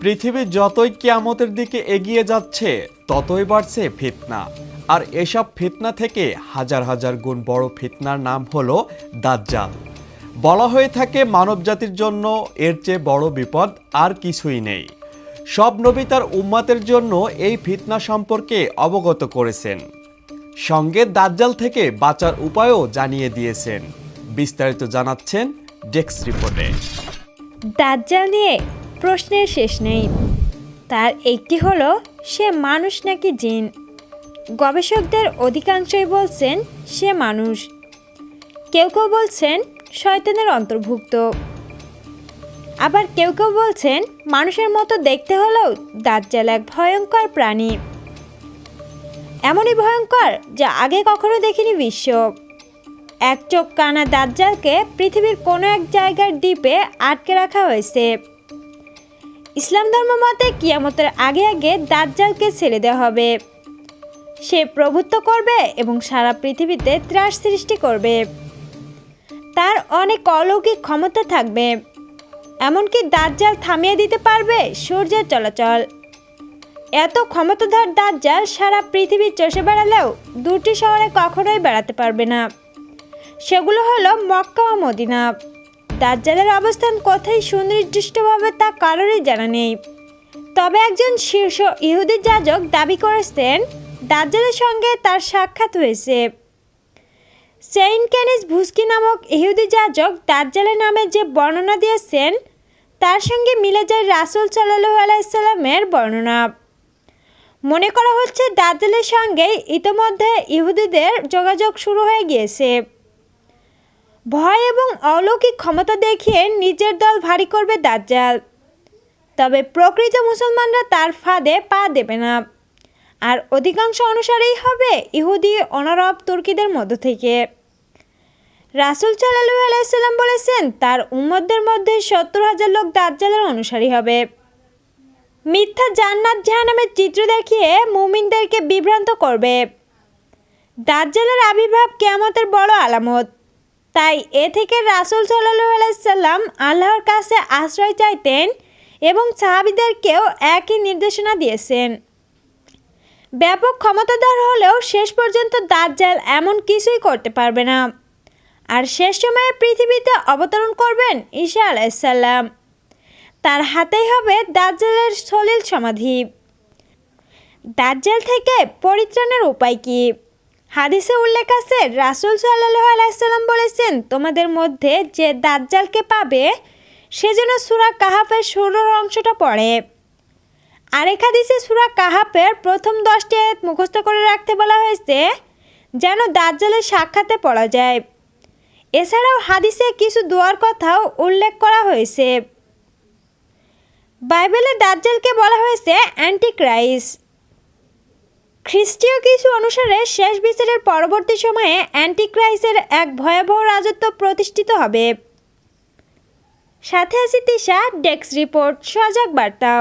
পৃথিবী যতই কিয়ামতের দিকে এগিয়ে যাচ্ছে, ততই বাড়ছে ফিতনা। আর এসব ফিতনা থেকে হাজার হাজার গুণ বড় ফিতনার নাম হলো দাজ্জাল। বলা হয়ে থাকে মানবজাতির জন্য এর চেয়ে বড় বিপদ আর কিছুই নেই। সব নবী তার উম্মাতের জন্য এই ফিতনা সম্পর্কে অবগত করেছেন। সঙ্গে দাজ্জাল থেকে বাঁচার উপায়ও জানিয়ে দিয়েছেন। বিস্তারিত জানাচ্ছেন ডেস্ক রিপোর্টে। দাজ্জাল নিয়ে প্রশ্নের শেষ নেই। তার একটি হলো, সে মানুষ নাকি জিন? গবেষকদের অধিকাংশই বলছেন, সে মানুষ। কেউ কেউ বলছেন, শয়তানের অন্তর্ভুক্ত। আবার কেউ কেউ বলছেন, মানুষের মতো দেখতে হলেও দাজ্জাল এক ভয়ঙ্কর প্রাণী। এমনই ভয়ঙ্কর যা আগে কখনো দেখিনি বিশ্ব। এক চোখ কানা দাজ্জালকে পৃথিবীর কোনো এক জায়গার দ্বীপে আটকে রাখা হয়েছে। ইসলাম ধর্ম মতে কিয়ামতের আগে আগে দাজ্জালকে ছেড়ে দেওয়া হবে। সে প্রভুত্ব করবে এবং সারা পৃথিবীতে ত্রাস সৃষ্টি করবে। তার অনেক অলৌকিক ক্ষমতা থাকবে। এমনকি দাজ্জাল থামিয়ে দিতে পারবে সূর্যের চলাচল। এত ক্ষমতাধর দাজ্জাল সারা পৃথিবী চষে বেড়ালেও দুটি শহরে কখনোই বেড়াতে পারবে না। সেগুলো হলো মক্কা ও মদিনা। দাজ্জালের অবস্থান কোথায় সুনির্দিষ্টভাবে তা কারোরই জানা নেই। তবে একজন শীর্ষ ইহুদি যাজক দাবি করেছেন, দাজ্জালের সঙ্গে তার সাক্ষাৎ হয়েছে। সেইন ক্যানিস ভুস্কি নামক ইহুদি যাজক দাজ্জালের নামে যে বর্ণনা দিয়েছেন, তার সঙ্গে মিলে যায় রাসুল সাল্লাহ আলাইসাল্লামের বর্ণনা। মনে করা হচ্ছে দাজ্জালের সঙ্গে ইতোমধ্যে ইহুদিদের যোগাযোগ শুরু হয়ে গিয়েছে। ভয় এবং অলৌকিক ক্ষমতা দেখিয়ে নিজের দল ভারী করবে দাজ্জাল। তবে প্রকৃত মুসলমানরা তার ফাঁদে পা দেবে না। আর অধিকাংশ অনুসারেই হবে ইহুদি, অনারব, তুর্কিদের মধ্য থেকে। রাসুল সাল্লু আলাইসাল্লাম বলেছেন, তার উম্মতদের মধ্যে সত্তর হাজার লোক দাজ্জালের অনুসারী হবে। মিথ্যা জান্নাত জাহান্নামের চিত্র দেখিয়ে মুমিনদেরকে বিভ্রান্ত করবে। দাজ্জালের আবির্ভাব কেয়ামতের বড় আলামত। তাই এ থেকে রাসুল সাল্লু আলাইসাল্লাম আল্লাহর কাছে আশ্রয় চাইতেন এবং সাহাবিদেরকেও একই নির্দেশনা দিয়েছেন। ব্যাপক ক্ষমতাধর হলেও শেষ পর্যন্ত দাজ্জাল এমন কিছুই করতে পারবে না। আর শেষ সময়ে পৃথিবীতে অবতরণ করবেন ঈশা আলাইসাল্লাম তার হাতেই হবে দাজ্জালের সলিল সমাধি। দাজ্জাল থেকে পরিত্রাণের উপায় কি? হাদিসে উল্লেখ আছে, রাসুল সাল্লাহ আলাইসাল্লাম বলেছেন, তোমাদের মধ্যে যে দাজ্জালকে পাবে, সে যেন সুরা কাহাফের শুরুর অংশটা পড়ে। আরেক হাদিসে সুরা কাহাফের প্রথম দশটি আয়াত মুখস্থ করে রাখতে বলা হয়েছে, যেন দাজ্জালের সাক্ষাতে পড়া যায়। এছাড়াও হাদিসে কিছু দোয়ার কথাও উল্লেখ করা হয়েছে। বাইবেলে দাজ্জালকে বলা হয়েছে অ্যান্টিক্রাইস খ্রিস্টীয় কিছু অনুসারে শেষ বিচারের পরবর্তী সময়ে অ্যান্টিক্রাইসের এক ভয়াবহ রাজত্ব প্রতিষ্ঠিত হবে। সাথে আছি তিশা ডেস্ক রিপোর্ট, সজাগ বার্তা।